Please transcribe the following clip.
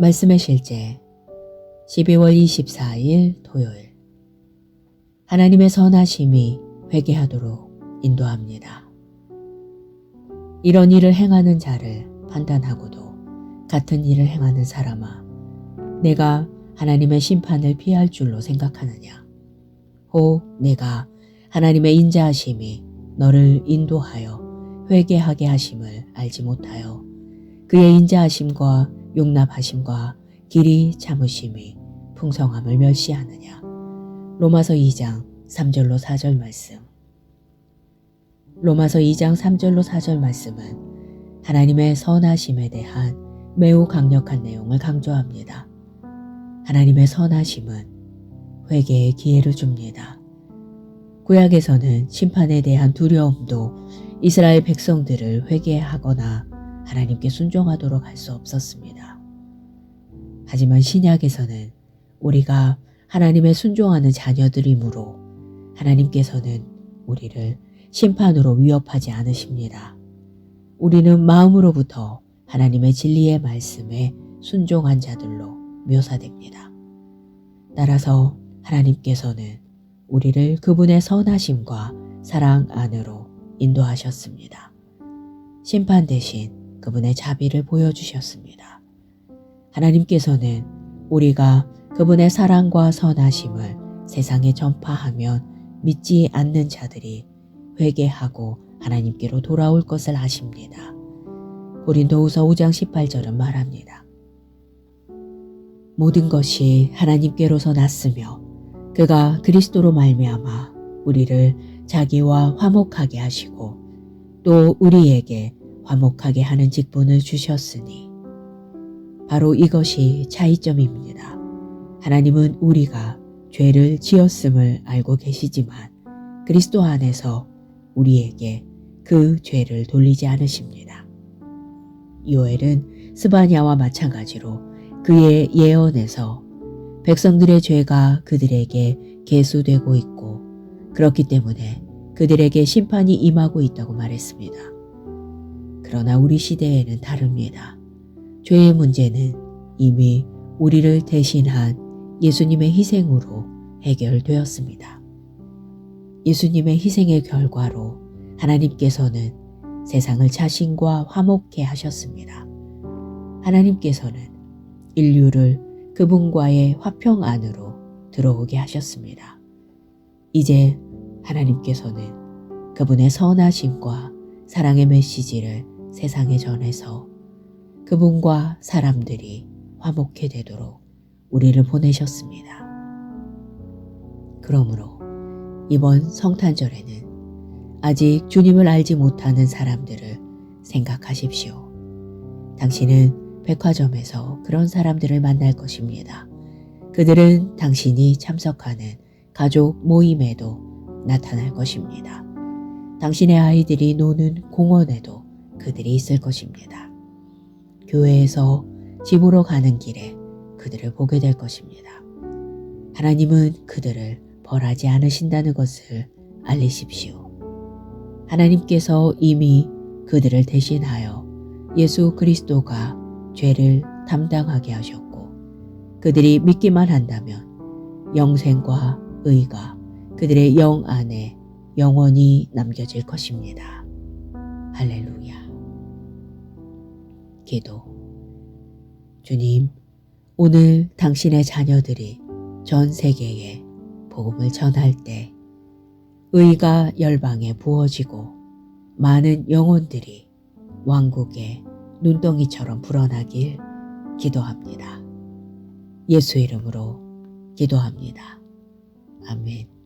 말씀의 실제 12월 24일 토요일 하나님의 선하심이 회개하도록 인도합니다. 이런 일을 행하는 자를 판단하고도 같은 일을 행하는 사람아 내가 하나님의 심판을 피할 줄로 생각하느냐 혹 내가 하나님의 인자하심이 너를 인도하여 회개하게 하심을 알지 못하여 그의 인자하심과 용납하심과 길이 참으심이 풍성함을 멸시하느냐. 로마서 2장 3절로 4절 말씀. 로마서 2장 3절로 4절 말씀은 하나님의 선하심에 대한 매우 강력한 내용을 강조합니다. 하나님의 선하심은 회개의 기회를 줍니다. 구약에서는 심판에 대한 두려움도 이스라엘 백성들을 회개하거나 하나님께 순종하도록 할 수 없었습니다. 하지만 신약에서는 우리가 하나님의 순종하는 자녀들이므로 하나님께서는 우리를 심판으로 위협하지 않으십니다. 우리는 마음으로부터 하나님의 진리의 말씀에 순종한 자들로 묘사됩니다. 따라서 하나님께서는 우리를 그분의 선하심과 사랑 안으로 인도하셨습니다. 심판 대신 그분의 자비를 보여주셨습니다. 하나님께서는 우리가 그분의 사랑과 선하심을 세상에 전파하면 믿지 않는 자들이 회개하고 하나님께로 돌아올 것을 아십니다. 고린도후서 5장 18절은 말합니다. 모든 것이 하나님께로서 났으며 그가 그리스도로 말미암아 우리를 자기와 화목하게 하시고 또 우리에게 화목하게 하는 직분을 주셨으니 바로 이것이 차이점입니다. 하나님은 우리가 죄를 지었음을 알고 계시지만 그리스도 안에서 우리에게 그 죄를 돌리지 않으십니다. 요엘은 스바냐와 마찬가지로 그의 예언에서 백성들의 죄가 그들에게 계수되고 있고 그렇기 때문에 그들에게 심판이 임하고 있다고 말했습니다. 그러나 우리 시대에는 다릅니다. 죄의 문제는 이미 우리를 대신한 예수님의 희생으로 해결되었습니다. 예수님의 희생의 결과로 하나님께서는 세상을 자신과 화목해 하셨습니다. 하나님께서는 인류를 그분과의 화평 안으로 들어오게 하셨습니다. 이제 하나님께서는 그분의 선하심과 사랑의 메시지를 세상에 전해서 그분과 사람들이 화목해 되도록 우리를 보내셨습니다. 그러므로 이번 성탄절에는 아직 주님을 알지 못하는 사람들을 생각하십시오. 당신은 백화점에서 그런 사람들을 만날 것입니다. 그들은 당신이 참석하는 가족 모임에도 나타날 것입니다. 당신의 아이들이 노는 공원에도 그들이 있을 것입니다. 교회에서 집으로 가는 길에 그들을 보게 될 것입니다. 하나님은 그들을 벌하지 않으신다는 것을 알리십시오. 하나님께서 이미 그들을 대신하여 예수 그리스도가 죄를 담당하게 하셨고 그들이 믿기만 한다면 영생과 의가 그들의 영 안에 영원히 남겨질 것입니다. 할렐루야. 기도. 주님, 오늘 당신의 자녀들이 전 세계에 복음을 전할 때 의가 열방에 부어지고 많은 영혼들이 왕국의 눈덩이처럼 불어나길 기도합니다. 예수 이름으로 기도합니다. 아멘.